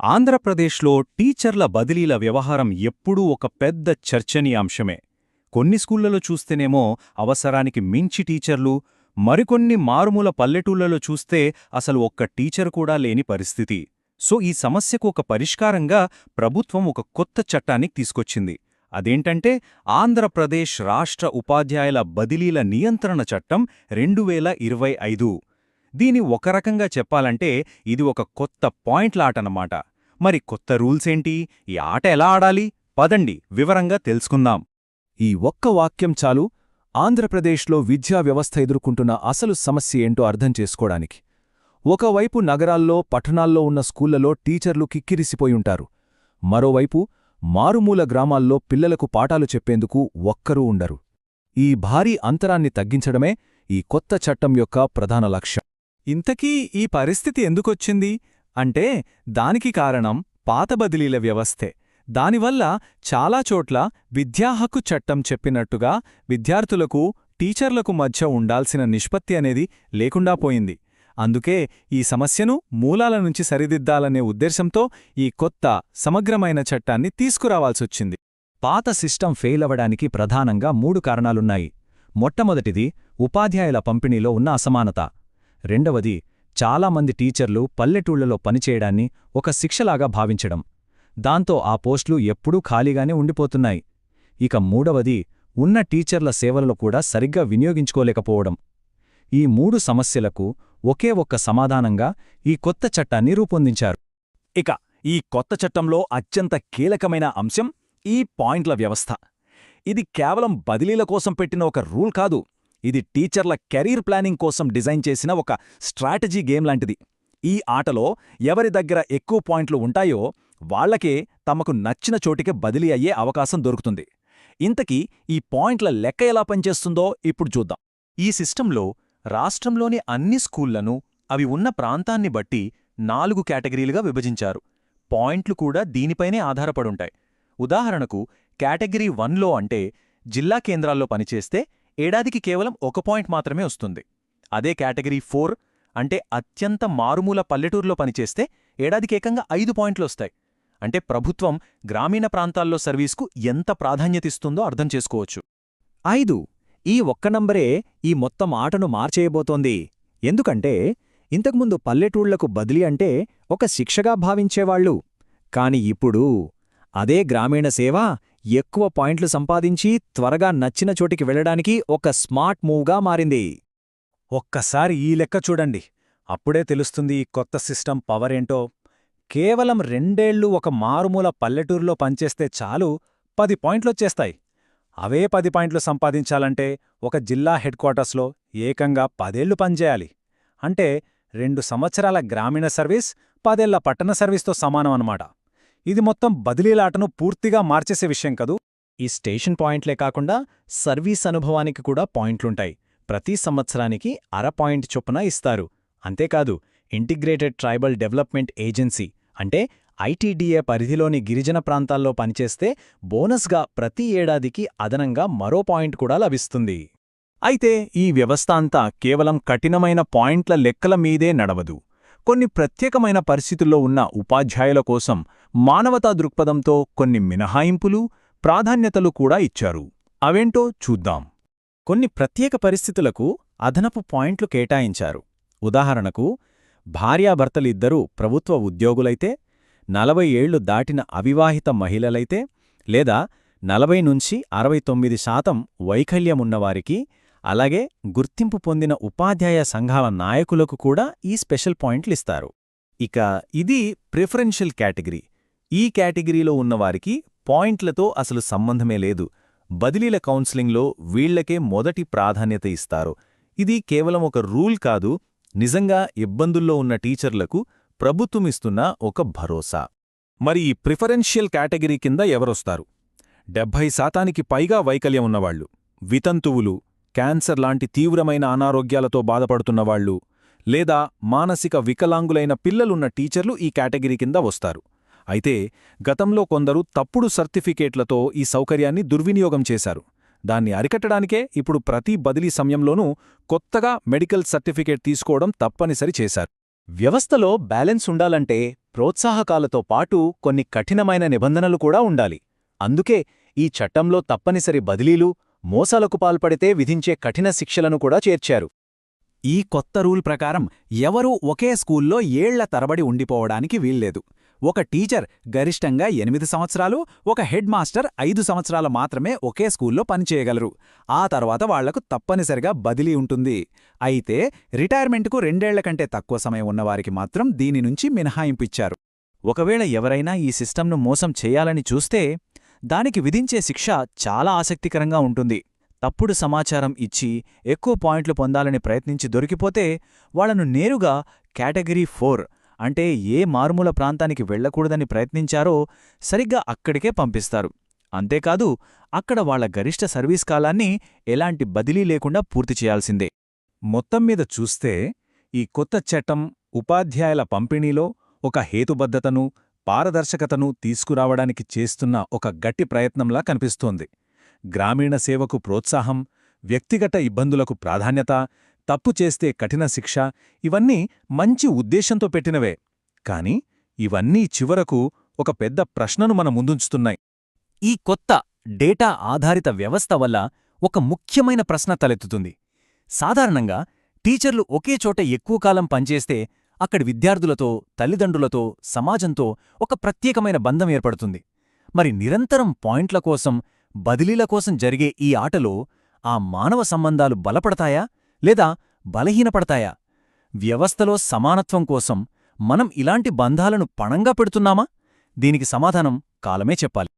ఆంధ్రప్రదేశ్లో టీచర్ల బదిలీల వ్యవహారం ఎప్పుడూ ఒక పెద్ద చర్చనీయాంశమే. కొన్ని స్కూళ్ళలో చూస్తేనేమో అవసరానికి మించి టీచర్లు మరికొన్ని మారుమూల పల్లెటూళ్ళలో చూస్తే అసలు ఒక్క టీచర్ కూడా లేని పరిస్థితి. సో ఈ సమస్యకు ఒక పరిష్కారంగా ప్రభుత్వం ఒక కొత్త చట్టాన్ని తీసుకొచ్చింది. అదేంటంటే ఆంధ్రప్రదేశ్ రాష్ట్ర ఉపాధ్యాయుల బదిలీల నియంత్రణ చట్టం రెండు ఇరవై ఐదు. దీని ఒక రకంగా చెప్పాలంటే ఇది ఒక కొత్త పాయింట్లాటనమాట మరి కొత్త రూల్సేంటి ఈ ఆట ఎలా ఆడాలి? పదండి వివరంగా తెలుసుకుందాం. ఈ ఒక్క వాక్యం చాలు. ఆంధ్రప్రదేశ్లో విద్యా వ్యవస్థ ఎదుర్కొంటున్న అసలు సమస్య ఏంటో అర్థం చేసుకోవడానికి. ఒకవైపు నగరాల్లో పట్టణాల్లో ఉన్న స్కూళ్ళలో టీచర్లు కిక్కిరిసిపోయుంటారు. మరోవైపు మారుమూల గ్రామాల్లో పిల్లలకు పాఠాలు చెప్పేందుకు ఒక్కరూ ఉండరు. ఈ భారీ అంతరాన్ని తగ్గించడమే ఈ కొత్త చట్టం యొక్క ప్రధాన లక్ష్యం. ఇంతకీ ఈ పరిస్థితి ఎందుకొచ్చింది? అంటే దానికి కారణం పాత బదిలీల వ్యవస్థే. దానివల్ల చాలా చోట్ల విద్యాహక్కు చట్టం చెప్పినట్టుగా విద్యార్థులకు టీచర్లకు మధ్య ఉండాల్సిన నిష్పత్తి అనేది లేకుండా పోయింది. అందుకే ఈ సమస్యను మూలాల నుంచి సరిదిద్దాలనే ఉద్దేశంతో ఈ కొత్త సమగ్రమైన చట్టాన్ని తీసుకురావాల్సొచ్చింది. పాత సిస్టమ్ ఫెయిల్ ప్రధానంగా మూడు కారణాలున్నాయి. మొట్టమొదటిది ఉపాధ్యాయుల పంపిణీలో ఉన్న అసమానత. రెండవది చాలామంది టీచర్లు పల్లెటూళ్ళలో పనిచేయడాన్ని ఒక శిక్షలాగా భావించడం. దాంతో ఆ పోస్టులు ఎప్పుడూ ఖాళీగానే ఉండిపోతున్నాయి. ఇక మూడవది ఉన్న టీచర్ల సేవలలో కూడా సరిగ్గా వినియోగించుకోలేకపోవడం. ఈ మూడు సమస్యలకు ఒకే ఒక్క సమాధానంగా ఈ కొత్త చట్టాన్ని రూపొందించారు. ఇక ఈ కొత్త చట్టంలో అత్యంత కీలకమైన అంశం ఈ పాయింట్ల వ్యవస్థ. ఇది కేవలం బదిలీల కోసం పెట్టిన ఒక రూల్ కాదు. ఇది టీచర్ల కెరీర్ ప్లానింగ్ కోసం డిజైన్ చేసిన ఒక స్ట్రాటజీ గేమ్ లాంటిది. ఈ ఆటలో ఎవరి దగ్గర ఎక్కువ పాయింట్లు ఉంటాయో వాళ్ళకే తమకు నచ్చిన చోటికి బదిలీ అయ్యే అవకాశం దొరుకుతుంది. ఇంతకీ ఈ పాయింట్ల లెక్క ఎలా పనిచేస్తుందో ఇప్పుడు చూద్దాం. ఈ సిస్టంలో రాష్ట్రంలోని అన్ని స్కూళ్ళను అవి ఉన్న ప్రాంతాన్ని బట్టి నాలుగు కేటగిరీలుగా విభజించారు. పాయింట్లు కూడా దీనిపైనే ఆధారపడుంటాయి. ఉదాహరణకు కేటగిరీ వన్లో అంటే జిల్లా కేంద్రాల్లో పనిచేస్తే ఏడాదికి కేవలం ఒక పాయింట్ మాత్రమే వస్తుంది. అదే కేటగిరీ ఫోర్ అంటే అత్యంత మారుమూల పల్లెటూరులో పనిచేస్తే ఏడాదికి ఏకంగా ఐదు పాయింట్లు వస్తాయి. అంటే ప్రభుత్వం గ్రామీణ ప్రాంతాల్లో సర్వీస్కు ఎంత ప్రాధాన్యతిస్తుందో అర్థం చేసుకోవచ్చు. ఐదు ఈ ఒక్క నంబరే ఈ మొత్తం ఆటను మార్చేయబోతోంది. ఎందుకంటే ఇంతకుముందు పల్లెటూళ్ళకు బదిలీ అంటే ఒక శిక్షగా భావించేవాళ్ళు కాని ఇప్పుడు అదే గ్రామీణ సేవ ఎక్కువ పాయింట్లు సంపాదించి త్వరగా నచ్చిన చోటికి వెళ్ళడానికి ఒక స్మార్ట్ మూవ్గా మారింది. ఒక్కసారి ఈ లెక్క చూడండి. అప్పుడే తెలుస్తుంది ఈ కొత్త సిస్టమ్ పవర్ ఏంటో. కేవలం రెండేళ్ళు ఒక మారుమూల పల్లెటూరులో పనిచేస్తే చాలు పది పాయింట్లొచ్చేస్తాయి. అవే పది పాయింట్లు సంపాదించాలంటే ఒక జిల్లా హెడ్ క్వార్టర్స్లో ఏకంగా పదేళ్ళు పనిచేయాలి. అంటే రెండు సంవత్సరాల గ్రామీణ సర్వీస్ పదేళ్ళ పట్టణ సర్వీస్తో సమానం అన్నమాట. ఇది మొత్తం బదిలీలాటను పూర్తిగా మార్చేసే విషయం కదూ? ఈ స్టేషన్ పాయింట్లే కాకుండా సర్వీస్ అనుభవానికి కూడా పాయింట్లుంటాయి. ప్రతి సంవత్సరానికి అర పాయింట్ చొప్పున ఇస్తారు. అంతేకాదు ఇంటిగ్రేటెడ్ ట్రైబల్ డెవలప్మెంట్ ఏజెన్సీ అంటే ఐటీడీఏ పరిధిలోని గిరిజన ప్రాంతాల్లో పనిచేస్తే బోనస్గా ప్రతి ఏడాదికి అదనంగా మరో పాయింట్ కూడా లభిస్తుంది. అయితే ఈ వ్యవస్థ అంతా కేవలం కఠినమైన పాయింట్ల లెక్కల మీదే నడవదు. కొన్ని ప్రత్యేకమైన పరిస్థితుల్లో ఉన్న ఉపాధ్యాయుల కోసం మానవతా దృక్పథంతో కొన్ని మినహాయింపులు ప్రాధాన్యతలు కూడా ఇచ్చారు. అవేంటో చూద్దాం. కొన్ని ప్రత్యేక పరిస్థితులకు అదనపు పాయింట్లు కేటాయించారు. ఉదాహరణకు భార్యాభర్తలిద్దరూ ప్రభుత్వ ఉద్యోగులైతే నలభై ఏళ్ళు దాటిన అవివాహిత మహిళలైతే లేదా నలభై నుంచి అరవై తొమ్మిది శాతం వైకల్యమున్నవారికి అలాగే గుర్తింపు పొందిన ఉపాధ్యాయ సంఘాల నాయకులకు కూడా ఈ స్పెషల్ పాయింట్లు ఇస్తారు ఇక ఇది ప్రిఫరెన్షియల్ కేటగిరీ. ఈ కేటగిరీలో ఉన్నవారికి పాయింట్లతో అసలు సంబంధమే లేదు. బదిలీల కౌన్సిలింగ్లో వీళ్ళకే మొదటి ప్రాధాన్యత ఇస్తారు. ఇది కేవలం ఒక రూల్ కాదు నిజంగా ఇబ్బందుల్లో ఉన్న టీచర్లకు ప్రభుత్వమిస్తున్న ఒక భరోసా. మరి ఈ ప్రిఫరెన్షియల్ కేటగిరీ కింద ఎవరొస్తారు? డెబ్భై శాతానికి పైగా వైకల్యం ఉన్నవాళ్ళు వితంతువులు క్యాన్సర్ లాంటి తీవ్రమైన అనారోగ్యాలతో బాధపడుతున్నవాళ్ళు లేదా మానసిక వికలాంగులైన పిల్లలున్న టీచర్లు ఈ కేటగిరీ కింద వస్తారు. అయితే గతంలో కొందరు తప్పుడు సర్టిఫికేట్లతో ఈ సౌకర్యాన్ని దుర్వినియోగం చేశారు. దాన్ని అరికట్టడానికే ఇప్పుడు ప్రతి బదిలీ సమయంలోనూ కొత్తగా మెడికల్ సర్టిఫికేట్ తీసుకోవడం తప్పనిసరి చేశారు. వ్యవస్థలో బ్యాలెన్స్ ఉండాలంటే ప్రోత్సాహకాలతో పాటు కొన్ని కఠినమైన నిబంధనలు కూడా ఉండాలి. అందుకే ఈ చట్టంలో తప్పనిసరి బదిలీలు మోసాలకు పాల్పడితే విధించే కఠిన శిక్షలను కూడా చేర్చారు. ఈ కొత్త రూల్ ప్రకారం ఎవరూ ఒకే స్కూల్లో ఏళ్ళ తరబడి ఉండిపోవడానికి వీల్లేదు. ఒక టీచర్ గరిష్టంగా ఎనిమిది సంవత్సరాలు ఒక హెడ్ మాస్టర్ ఐదు సంవత్సరాలు మాత్రమే ఒకే స్కూల్లో పనిచేయగలరు. ఆ తర్వాత వాళ్ళకు తప్పనిసరిగా బదిలీ ఉంటుంది. అయితే రిటైర్మెంట్కు రెండేళ్ళ కంటే తక్కువ సమయం ఉన్నవారికి మాత్రం దీని నుంచి మినహాయింపిచ్చారు ఒకవేళ ఎవరైనా ఈ సిస్టంను మోసం చేయాలని చూస్తే దానికి విధించే శిక్ష చాలా ఆసక్తికరంగా ఉంటుంది. తప్పుడు సమాచారం ఇచ్చి ఎక్కువ పాయింట్లు పొందాలని ప్రయత్నించి దొరికిపోతే వాళ్ళను నేరుగా కేటగిరీ ఫోర్ అంటే ఏ మారుమూల ప్రాంతానికి వెళ్ళకూడదని ప్రయత్నించారో సరిగ్గా అక్కడికే పంపిస్తారు. అంతేకాదు అక్కడ వాళ్ళ గరిష్ట సర్వీస్ కాలాన్ని ఎలాంటి బదిలీ లేకుండా పూర్తి చేయాల్సిందే. మొత్తం మీద చూస్తే ఈ కొత్త చట్టం ఉపాధ్యాయుల పంపిణీలో ఒక హేతుబద్ధతను పారదర్శకతను తీసుకురావడానికి చేస్తున్న ఒక గట్టి ప్రయత్నంలా కనిపిస్తోంది. గ్రామీణ సేవకు ప్రోత్సాహం వ్యక్తిగత ఇబ్బందులకు ప్రాధాన్యత తప్పు చేస్తే కఠిన శిక్ష ఇవన్నీ మంచి ఉద్దేశంతో పెట్టినవే. కాని ఇవన్నీ చివరకు ఒక పెద్ద ప్రశ్నను మన ముందుంచుతున్నాయి. ఈ కొత్త డేటా ఆధారిత వ్యవస్థ వల్ల ఒక ముఖ్యమైన ప్రశ్న తలెత్తుతుంది. సాధారణంగా టీచర్లు ఒకే చోట ఎక్కువ కాలం పనిచేస్తే అక్కడి విద్యార్థులతో తల్లిదండ్రులతో సమాజంతో ఒక ప్రత్యేకమైన బంధం ఏర్పడుతుంది. మరి నిరంతరం పాయింట్ల కోసం బదిలీల కోసం జరిగే ఈ ఆటలో ఆ మానవ సంబంధాలు బలపడతాయా? లేదా బలహీనపడతాయా? వ్యవస్థలో సమానత్వం కోసం మనం ఇలాంటి బంధాలను పణంగా పెడుతున్నామా? దీనికి సమాధానం కాలమే చెప్పాలి.